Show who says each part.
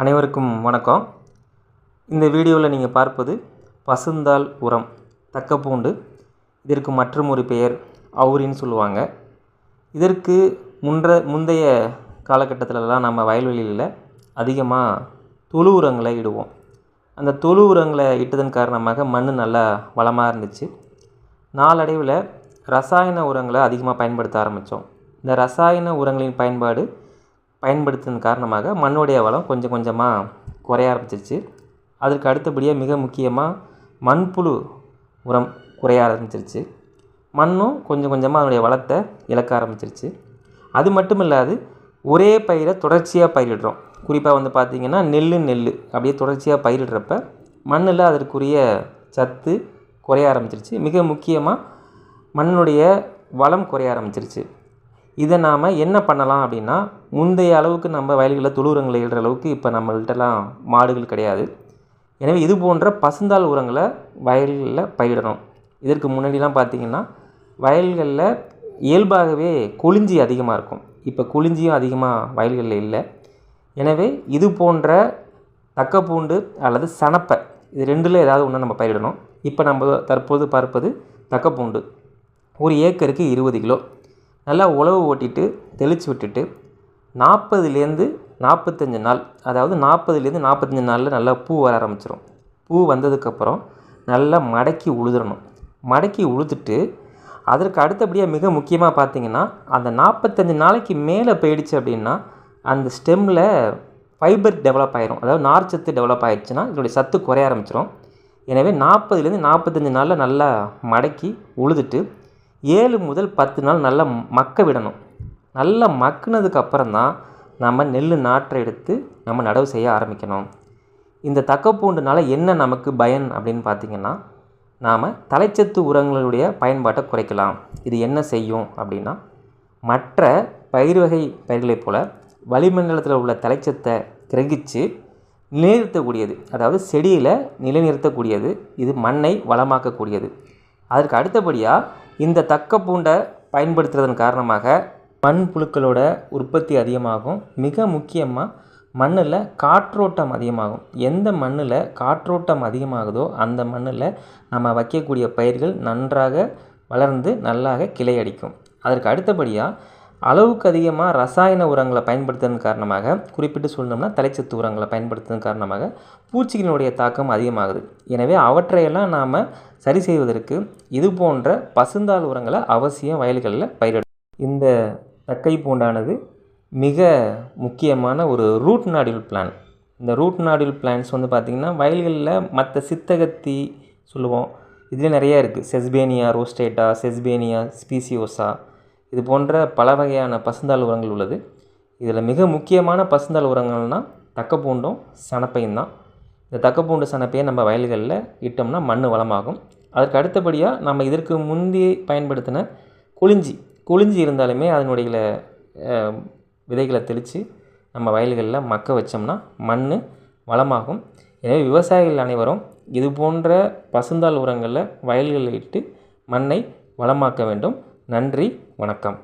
Speaker 1: அனைவருக்கும் வணக்கம். இந்த வீடியோவில் நீங்கள் பார்ப்பது பசுந்தாள் உரம் தக்கப்பூண்டு இதற்கு மற்றும் ஒரு பெயர் அவுரின்னு சொல்லுவாங்க. இதற்கு முன்ற முந்தைய காலகட்டத்திலலாம் நம்ம வயல்வெளியில் அதிகமாக தொழு உரங்களை இடுவோம். அந்த தொழு உரங்களை இட்டதன் காரணமாக மண் நல்லா வளமாக இருந்துச்சு. நாளடைவில் ரசாயன உரங்களை அதிகமாக பயன்படுத்த ஆரம்பித்தோம் இந்த ரசாயன உரங்களின் பயன்பாடு பயன்படுத்தின காரணமாக மண்ணுடைய வளம் கொஞ்சம் கொஞ்சமாக குறைய ஆரம்பிச்சிருச்சு. அதற்கு அடுத்தபடியாக மிக முக்கியமாக மண்புழு உரம் குறைய ஆரம்பிச்சிருச்சு. மண்ணும் கொஞ்சம் கொஞ்சமாக அதனுடைய வளத்தை இழக்க ஆரம்பிச்சிருச்சு. அது மட்டும் இல்லாது ஒரே பயிரை தொடர்ச்சியாக பயிரிடுறோம். குறிப்பாக வந்து பார்த்திங்கன்னா நெல் நெல் அப்படியே தொடர்ச்சியாக பயிரிடுறப்ப மண்ணில் அதற்குரிய சத்து குறைய ஆரம்பிச்சிருச்சு. மிக முக்கியமாக மண்ணுடைய வளம் குறைய ஆரம்பிச்சிருச்சு. இதை நாம் என்ன பண்ணலாம் அப்படின்னா முந்தைய அளவுக்கு நம்ம வயல்களில் தொழு உரங்களை இடுற அளவுக்கு இப்போ நம்மள்கிட்டலாம் மாடுகள் கிடையாது. எனவே இது போன்ற பசுந்தாள் உரங்களை வயல்களில் பயிரிடணும். இதற்கு முன்னாடிலாம் பார்த்திங்கன்னா வயல்களில் இயல்பாகவே கொளிஞ்சி அதிகமாக இருக்கும். இப்போ கொளிஞ்சியும் அதிகமாக வயல்களில் இல்லை. எனவே இது போன்ற தக்கப்பூண்டு அல்லது சணப்பை இது ரெண்டில் ஏதாவது ஒன்று நம்ம பயிரிடணும். இப்போ நம்ம தற்போது பார்ப்பது தக்கப்பூண்டு. ஒரு ஏக்கருக்கு இருபது கிலோ. நல்லா உழவு ஓட்டிட்டு தெளித்து விட்டுட்டு நாற்பதுலேருந்து நாற்பத்தஞ்சு நாள் அதாவது நாற்பதுலேருந்து நாற்பத்தஞ்சு நாளில் நல்லா பூ வர ஆரம்பிச்சிடும் பூ வந்ததுக்கப்புறம் நல்லா மடக்கி உழுதுறணும். மடக்கி உழுதுட்டு அதற்கு அடுத்தபடியாக மிக முக்கியமாக பார்த்தீங்கன்னா அந்த நாற்பத்தஞ்சு நாளைக்கு மேலே போயிடுச்சு அப்படின்னா அந்த ஸ்டெம்மில் ஃபைபர் டெவலப் ஆயிரும். அதாவது நார்ச்சத்து டெவலப் ஆயிடுச்சுன்னா இதனுடைய சத்து குறைய ஆரம்பிச்சிடும் எனவே நாற்பதுலேருந்து நாற்பத்தஞ்சு நாளில் நல்லா மடக்கி உழுதுட்டு ஏழு முதல் பத்து நாள் நல்லா மக்க விடணும். நல்லா மக்குனதுக்கு அப்புறம் தான் நம்ம நெல் நாற்றை எடுத்து நம்ம நடவு செய்ய ஆரம்பிக்கணும். இந்த தக்கப்பூண்டுனால என்ன நமக்கு பயன் அப்படின்னு பார்த்திங்கன்னா நாம் தலைச்சத்து உரங்களுடைய பயன்பாட்டை குறைக்கலாம். இது என்ன செய்யும் அப்படின்னா மற்ற பயிர் வகை பயிர்களைப் போல் வளிமண்டலத்தில் உள்ள தலைச்சத்தை கிரகித்து நிலைநிறுத்தக்கூடியது அதாவது செடியில் நிலைநிறுத்தக்கூடியது இது மண்ணை வளமாக்கக்கூடியது. அதற்கு அடுத்தபடியாக இந்த தக்க பூண்டை பயன்படுத்துறதன் காரணமாக மண் புழுக்களோட உற்பத்தி அதிகமாகும். மிக முக்கியமாக மண்ணில் காற்றோட்டம் அதிகமாகும். எந்த மண்ணில் காற்றோட்டம் அதிகமாகுதோ அந்த மண்ணில் நம்ம வைக்கக்கூடிய பயிர்கள் நன்றாக வளர்ந்து நல்லாக கிளை அடிக்கும் அதற்கு அடுத்தபடியாக அளவுக்கு அதிகமாக ரசாயன உரங்களை பயன்படுத்துவதன் காரணமாக குறிப்பிட்டு சொல்லணும்னா தலைச்சத்து உரங்களை பயன்படுத்துவதன் காரணமாக பூச்சிகளினுடைய தாக்கம் அதிகமாகுது. எனவே அவற்றையெல்லாம் நாம் சரி செய்வதற்கு இது போன்ற பசுந்தாள் உரங்களை அவசியம் வயல்களில் பயிரிடும் இந்த தக்கை பூண்டானது மிக முக்கியமான ஒரு ரூட் நாடியூல் பிளான் இந்த ரூட் நாடியூல் பிளான்ஸ் வந்து பார்த்திங்கன்னா வயல்களில் மற்ற சித்தகத்தி சொல்லுவோம். இதில் நிறையா இருக்குது செஸ்பேனியா ரோஸ்டேட்டா செஸ்பேனியா ஸ்பீசியோசா இது போன்ற பல வகையான பசுந்தாள் உரங்கள் உள்ளது. இதில் மிக முக்கியமான பசுந்தாள் உரங்கள்னால் தக்கப்பூண்டும் சனப்பையும் தான் இந்த தக்கப்பூண்டு சனப்பையை நம்ம வயல்களில் இட்டோம்னா மண் வளமாகும். அதற்கு அடுத்தபடியாக நம்ம இதற்கு முந்தி பயன்படுத்தின குளிஞ்சி குளிஞ்சி இருந்தாலுமே அதனுடைய விதைகளை தெளித்து நம்ம வயல்களில் மக்க வச்சோம்னா மண் வளமாகும். எனவே விவசாயிகள் அனைவரும் இது போன்ற பசுந்தாள் உரங்களில் வயல்களில் இட்டு மண்ணை வளமாக்க வேண்டும். நன்றி வணக்கம்.